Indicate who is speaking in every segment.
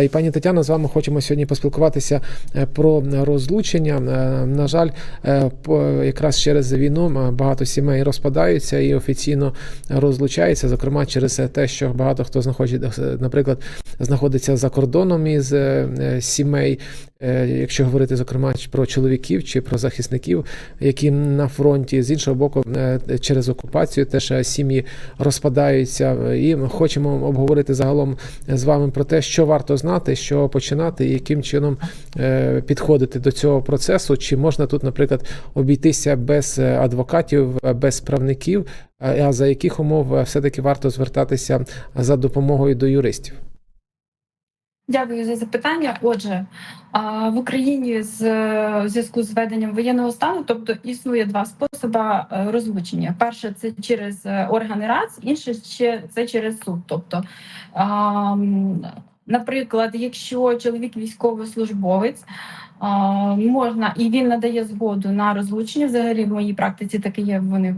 Speaker 1: І пані Тетяно, з вами хочемо сьогодні поспілкуватися е, про розлучення. Е, На жаль, е, якраз через війну багато сімей розпадаються і офіційно розлучаються. Зокрема, через те, що багато хто знаходить, наприклад, знаходиться за кордоном із сімей. Е, Якщо говорити зокрема про чоловіків чи про захисників, які на фронті з іншого боку, е, через окупацію теж сім'ї розпадаються, і ми хочемо обговорити загалом з вами про те, що варто знати, що починати, і яким чином е, підходити до цього процесу. Чи можна тут, наприклад, обійтися без адвокатів, без правників, а за яких умов е, все-таки варто звертатися за допомогою до юристів?
Speaker 2: Дякую за запитання. Отже, в Україні з зв'язку з введенням воєнного стану, тобто існує два способи е, розлучення. Перше це через е, органи РАЦ, інше ще це через суд. Тобто, наприклад, якщо чоловік військовослужбовець. Можна і він надає згоду на розлучення. Взагалі, в моїй практиці таке є. Вони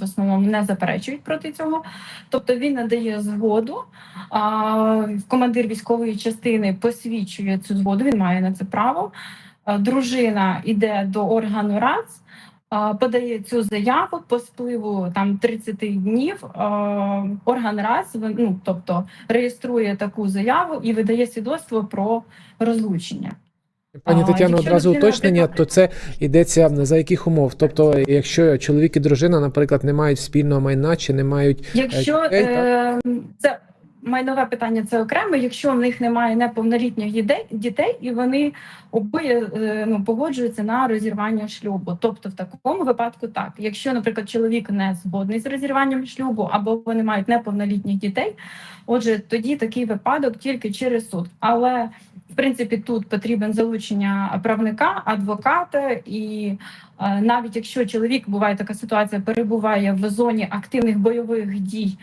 Speaker 2: в основному не заперечують проти цього. Тобто він надає згоду, командир військової частини посвідчує цю згоду, він має на це право. Дружина йде до органу РАЦ, подає цю заяву по спливу там 30 днів. Орган РАЦ ну, тобто реєструє таку заяву і видає свідоцтво про розлучення.
Speaker 1: Пані Тетяно, одразу уточнення, то це йдеться за яких умов? Тобто, якщо чоловік і дружина, наприклад, не мають спільного майна чи не мають
Speaker 2: Якщо
Speaker 1: дітей,
Speaker 2: е, це майнове питання, це окремо. Якщо в них немає неповнолітніх дітей, дітей і вони обоє е, ну, погоджуються на розірвання шлюбу. Тобто, в такому випадку так. Якщо, наприклад, чоловік не згодний з розірванням шлюбу, або вони мають неповнолітніх дітей, отже, тоді такий випадок тільки через суд. Але в принципі тут потрібен залучення правника, адвоката і. Е, Навіть якщо чоловік буває така ситуація, перебуває в зоні активних бойових дій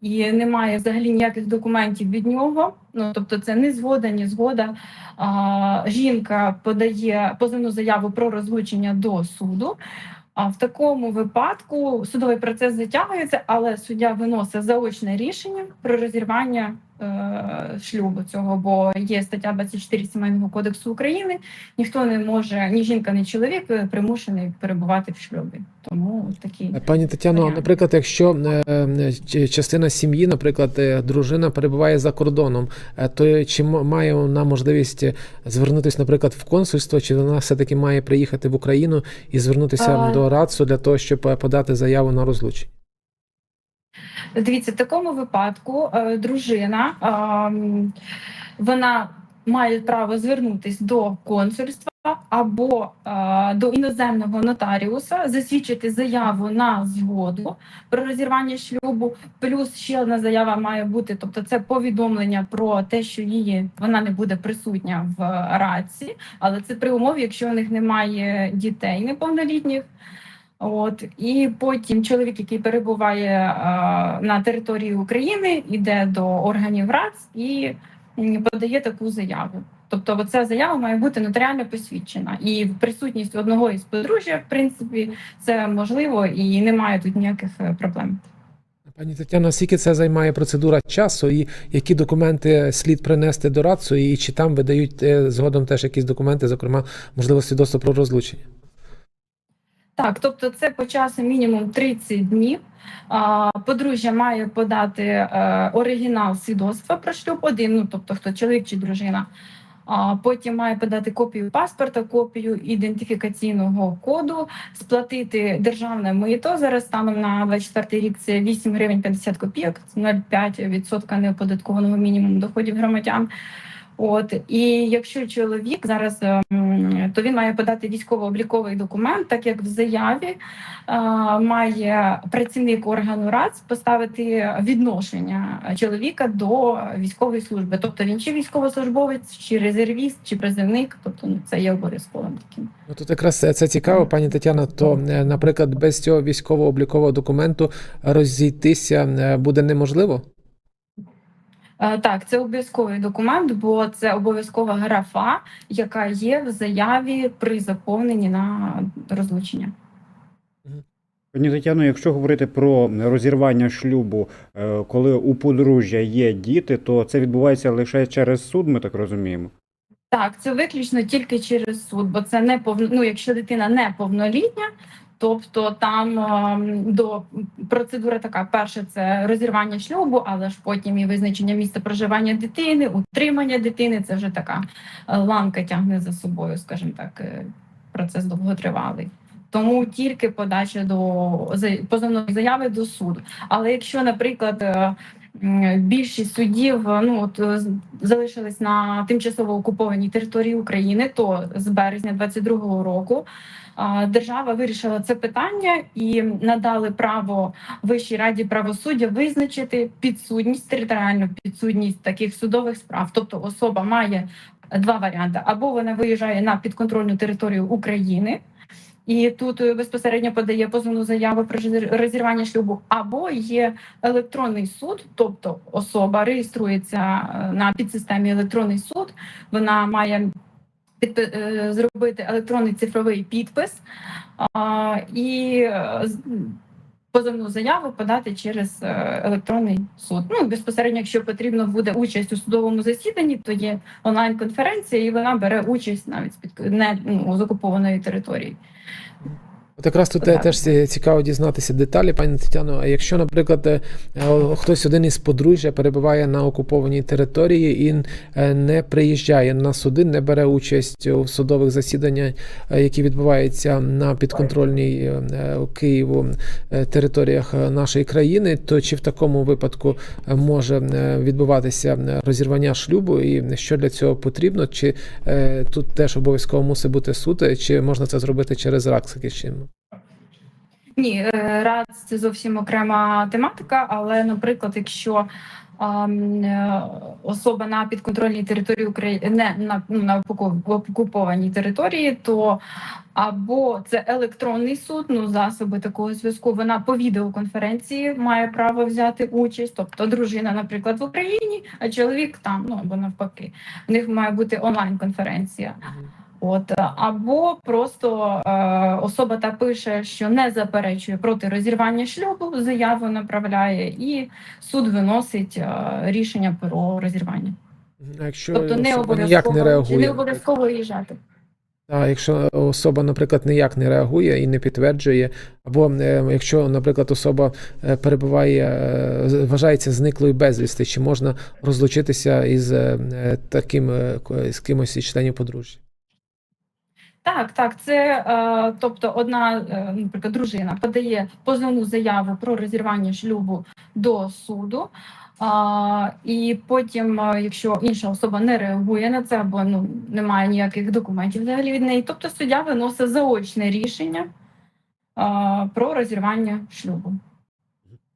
Speaker 2: і немає взагалі ніяких документів від нього. Ну тобто, це не згода, ні згода. А, жінка подає позовну заяву про розлучення до суду. А в такому випадку судовий процес затягується, але суддя виносить заочне рішення про розірвання е, шлюбу цього, бо є стаття 24 сімейного кодексу України. Ніхто не може, ні жінка, ні чоловік е, примушений перебувати в шлюбі. Тому такі
Speaker 1: Пані Тетяно,
Speaker 2: Варіант.
Speaker 1: наприклад, якщо е, е, частина сім'ї, наприклад, е, дружина перебуває за кордоном, е, то чи має вона можливість е, звернутися, наприклад, в консульство, чи вона все-таки має приїхати в Україну і звернутися
Speaker 2: А.
Speaker 1: до РАЦУ для того, щоб е, подати заяву на розлучення?
Speaker 2: Дивіться, в такому випадку е, дружина вона має право звернутися до консульства або до іноземного нотаріуса, засвідчити заяву на згоду про розірвання шлюбу. Плюс ще одна заява має бути, тобто це повідомлення про те, що її вона не буде присутня в раці, але це при умові, якщо у них немає дітей неповнолітніх. От і потім чоловік, який перебуває а, на території України, йде до органів РАЦ і подає таку заяву. Тобто, ця заява має бути нотаріально посвідчена, і присутність одного із подружжя, в принципі, це можливо і немає тут ніяких е, проблем.
Speaker 1: Пані Тетяно, скільки це займає процедура часу, і які документи слід принести до РАЦУ, і чи там видають е, згодом теж якісь документи, зокрема, можливо, свідоцтво про розлучення?
Speaker 2: Так, тобто це по часу мінімум 30 днів. Подружжя має подати е, оригінал свідоцтва про шлюб один, ну тобто хто чоловік чи дружина. Потім має подати копію паспорта, копію ідентифікаційного коду, сплатити державне мито. Зараз станом на 24 рік це 8 гривень 50 копійок, це 0,5% неоподаткованого мінімуму доходів громадян. От і якщо чоловік зараз, ем, то він має подати військово-обліковий документ, так як в заяві е, має працівник органу РАЦ поставити відношення чоловіка до військової служби. Тобто він чи військовослужбовець, чи резервіст, чи призивник, тобто ну, це є обов'язковим таким.
Speaker 1: Ну тут якраз це, це цікаво, пані Тетяна. То, е, наприклад, без цього військово-облікового документу розійтися е, буде неможливо.
Speaker 2: Е, Так, це обов'язковий документ, бо це обов'язкова графа, яка є в заяві при заповненні на розлучення.
Speaker 3: Пані Тетяно, якщо говорити про розірвання шлюбу, е, коли у подружжя є діти, то це відбувається лише через суд, ми так розуміємо.
Speaker 2: Так, це виключно тільки через суд, бо це не повно, ну, якщо дитина неповнолітня, тобто там ем, до процедура така: перше це розірвання шлюбу, але ж потім і визначення місця проживання дитини, утримання дитини. Це вже така е, ланка тягне за собою, скажімо так, е, процес довготривалий. Тому тільки подача до позовної заяви до суду. Але якщо, наприклад, е, більшість судів е, ну от е, залишились на тимчасово окупованій території України, то з березня 22-го року держава вирішила це питання і надали право Вищій раді правосуддя визначити підсудність, територіальну підсудність таких судових справ. Тобто особа має два варіанти: або вона виїжджає на підконтрольну територію України. І тут е, безпосередньо подає позовну заяву про розірвання шлюбу, або є електронний суд, тобто особа реєструється е, на підсистемі електронний суд. Вона має підпи- е, зробити електронний цифровий підпис і позовну заяву подати через е, електронний суд. Ну безпосередньо, якщо потрібно буде участь у судовому засіданні, то є онлайн-конференція, і вона бере участь навіть з під не ну, з окупованої території.
Speaker 1: От якраз тут
Speaker 2: Так.
Speaker 1: теж цікаво дізнатися деталі, пані Тетяно. А якщо, наприклад, е, е, хтось один із подружжя перебуває на окупованій території і е, не приїжджає на суди, не бере участь у судових засіданнях, е, які відбуваються на підконтрольній е, е, Києву е, територіях е, нашої країни, то чи в такому випадку е, може е, відбуватися е, розірвання шлюбу, і що для цього потрібно? Чи е, тут теж обов'язково мусить бути суд, е, чи можна це зробити через РАКС чином?
Speaker 2: Ні, е, РАЦ це зовсім окрема тематика, але, наприклад, якщо е, особа на підконтрольній території України не на, ну, на окупованій території, то або це електронний суд, ну засоби такого зв'язку. Вона по відеоконференції має право взяти участь. Тобто дружина, наприклад, в Україні, а чоловік там, ну або навпаки, в них має бути онлайн-конференція. От е, або просто е, особа та пише, що не заперечує проти розірвання шлюбу, заяву направляє, і суд виносить е, рішення про розірвання.
Speaker 1: А якщо
Speaker 2: Тобто не обов'язково
Speaker 1: не реагує,
Speaker 2: не обов'язково виїжджати.
Speaker 1: а якщо особа, наприклад, ніяк не реагує і не підтверджує, або е, якщо, наприклад, особа е, перебуває, вважається зниклою безвісти, чи можна розлучитися із таким з кимось із членів подружжя?
Speaker 2: Так, так, це е, тобто одна, е, наприклад, дружина подає позовну заяву про розірвання шлюбу до суду. А, і потім, е, якщо інша особа не реагує на це, або ну немає ніяких документів взагалі від неї, тобто суддя виносить заочне рішення а, про розірвання шлюбу.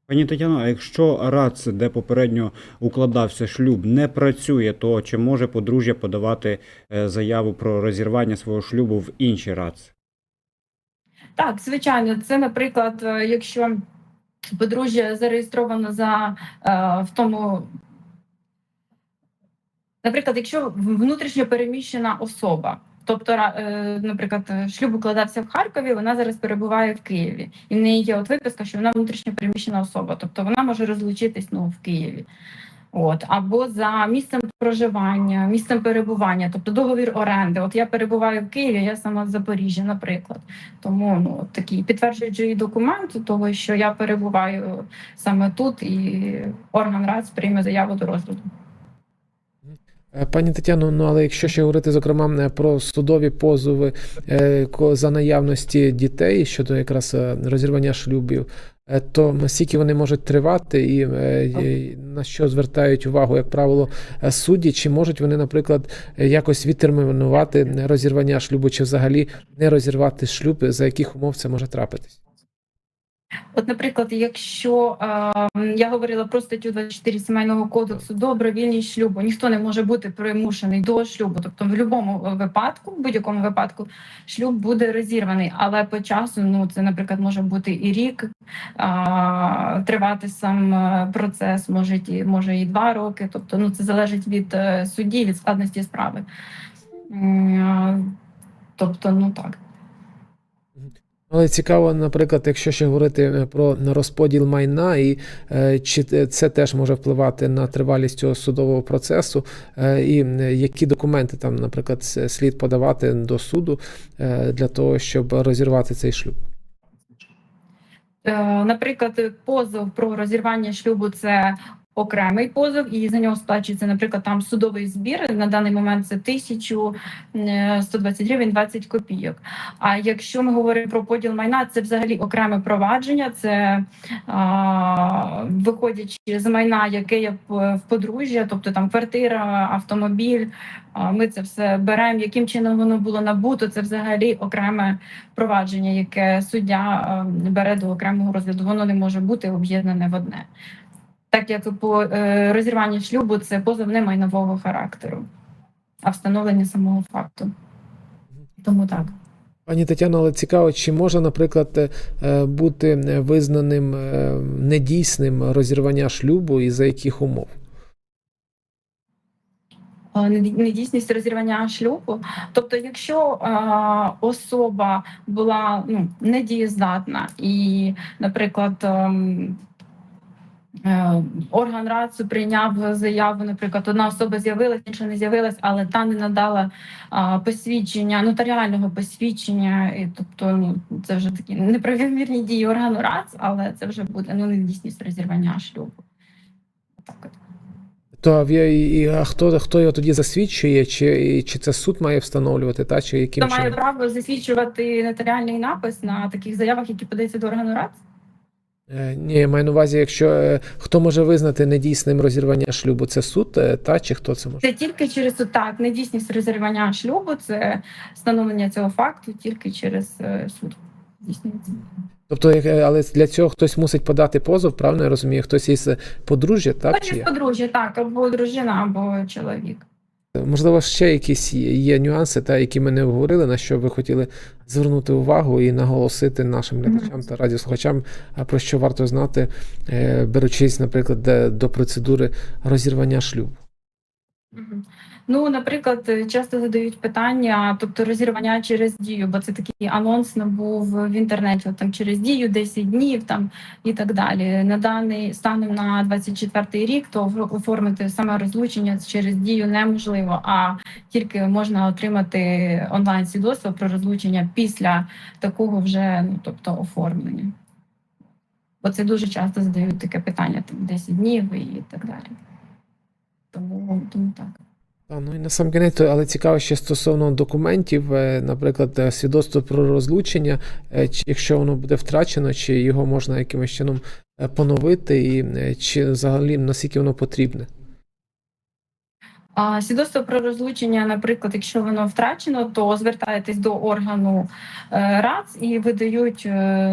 Speaker 3: Пані Тетяно, а якщо РАЦ, де попередньо укладався шлюб, не працює, то чи може подружжя подавати е, заяву про розірвання свого шлюбу в інший РАЦ?
Speaker 2: Так, звичайно, це, наприклад, е, якщо подружжя зареєстровано за е, в тому. Наприклад, якщо внутрішньо переміщена особа, тобто, е, наприклад, е, шлюб укладався в Харкові, вона зараз перебуває в Києві, і в неї є от виписка, що вона внутрішньо переміщена особа, тобто вона може розлучитись ну, в Києві. От або за місцем проживання, місцем перебування, тобто договір оренди. От я перебуваю в Києві, я сама з Запоріжжя, наприклад. Тому ну от такий підтверджуючий документ того, що я перебуваю саме тут, і орган РАЦ прийме заяву до розгляду.
Speaker 1: Е, Пані Тетяно, ну але якщо ще говорити зокрема е, про судові позови е, за наявності дітей щодо якраз розірвання шлюбів, то наскільки вони можуть тривати, і, на що звертають увагу, як правило, судді, чи можуть вони, наприклад, якось відтермінувати розірвання шлюбу, чи взагалі не розірвати шлюб, за яких умов це може трапитись?
Speaker 2: От, наприклад, якщо е, я говорила про статтю 24 сімейного кодексу добровільність шлюбу, ніхто не може бути примушений до шлюбу. Тобто, в будь-якому випадку, в будь-якому випадку, шлюб буде розірваний, але по часу, ну це, наприклад, може бути і рік, а, тривати сам е, процес, може і може і два роки. Тобто, ну це залежить від е, судді, від складності справи. А, Тобто, ну так.
Speaker 1: Але цікаво, наприклад, якщо ще говорити е, про розподіл майна, і е, чи це теж може впливати на тривалість цього судового процесу, е, і які документи там, наприклад, слід подавати до суду для того, щоб розірвати цей шлюб.
Speaker 2: Наприклад, позов про розірвання шлюбу це окремий позов, і за нього сплачується, наприклад, там судовий збір. На даний момент це 1120 гривень 20 копійок. А якщо ми говоримо про поділ майна, це взагалі окреме провадження. Це а, виходячи з майна, яке є в подружжя, тобто там квартира, автомобіль. Ми це все беремо. Яким чином воно було набуто? Це взагалі окреме провадження, яке суддя е, бере до окремого розгляду, воно не може бути об'єднане в одне. Так як по е, розірванні шлюбу це позов не майнового характеру, а встановлення самого факту. Тому так.
Speaker 1: Пані Тетяно, але цікаво, чи може, наприклад, е, бути визнаним е, недійсним розірвання шлюбу і за яких умов?
Speaker 2: Е, недійсність розірвання шлюбу. Тобто, якщо е, особа була ну, недієздатна і, наприклад, е, орган РАЦУ прийняв заяву, наприклад, одна особа з'явилась, інша не з'явилась, але та не надала е, посвідчення, нотаріального посвідчення, і, тобто ну, це вже такі неправомірні дії органу РАЦ, але це вже буде ну, недійсність розірвання шлюбу. Так от.
Speaker 1: То і- і- а хто, хто його тоді засвідчує, чи, і чи це суд має встановлювати, та чи яким
Speaker 2: Хто має право засвідчувати нотаріальний напис на таких заявах, які подаються до органу РАЦ?
Speaker 1: Е, Ні, я маю на увазі, якщо е, хто може визнати недійсним розірвання шлюбу, це суд, е, та чи хто це може?
Speaker 2: Це тільки через суд. Так, недійсність розірвання шлюбу, це встановлення цього факту тільки через суд. Здійснюється.
Speaker 1: Тобто, але для цього хтось мусить подати позов, правильно я розумію? Хтось із подружжя, так
Speaker 2: Хтось
Speaker 1: як?
Speaker 2: подружжя, так, або дружина, або чоловік.
Speaker 1: Можливо, ще якісь є нюанси, та які ми не обговорили, на що ви хотіли звернути увагу і наголосити нашим глядачам та радіослухачам, про що варто знати, е, беручись, наприклад, до процедури розірвання шлюбу.
Speaker 2: Ну, наприклад, е, часто задають питання, тобто розірвання через дію, бо це такий анонс набув в інтернеті, там через дію 10 днів там і так далі. На даний станом на 24 рік, то оформити саме розлучення через дію неможливо, а тільки можна отримати онлайн свідоцтво про розлучення після такого вже ну тобто оформлення. Бо це дуже часто задають таке питання, там 10 днів і так далі. Тому, тому так.
Speaker 1: Та, ну і на сам кінець, то- але цікаво ще стосовно документів, е, наприклад, е, свідоцтво про розлучення, е, якщо воно буде втрачено, чи його можна якимось чином поновити, і чи взагалі наскільки воно потрібне.
Speaker 2: А свідоцтво про розлучення, наприклад, якщо воно втрачено, то звертаєтесь до органу РАЦ і видають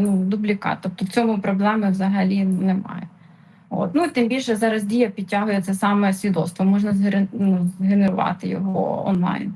Speaker 2: ну, дублікат. Тобто в цьому проблеми взагалі немає. От. Ну, тим більше зараз дія підтягує це саме свідоцтво, можна ну, згенерувати його онлайн.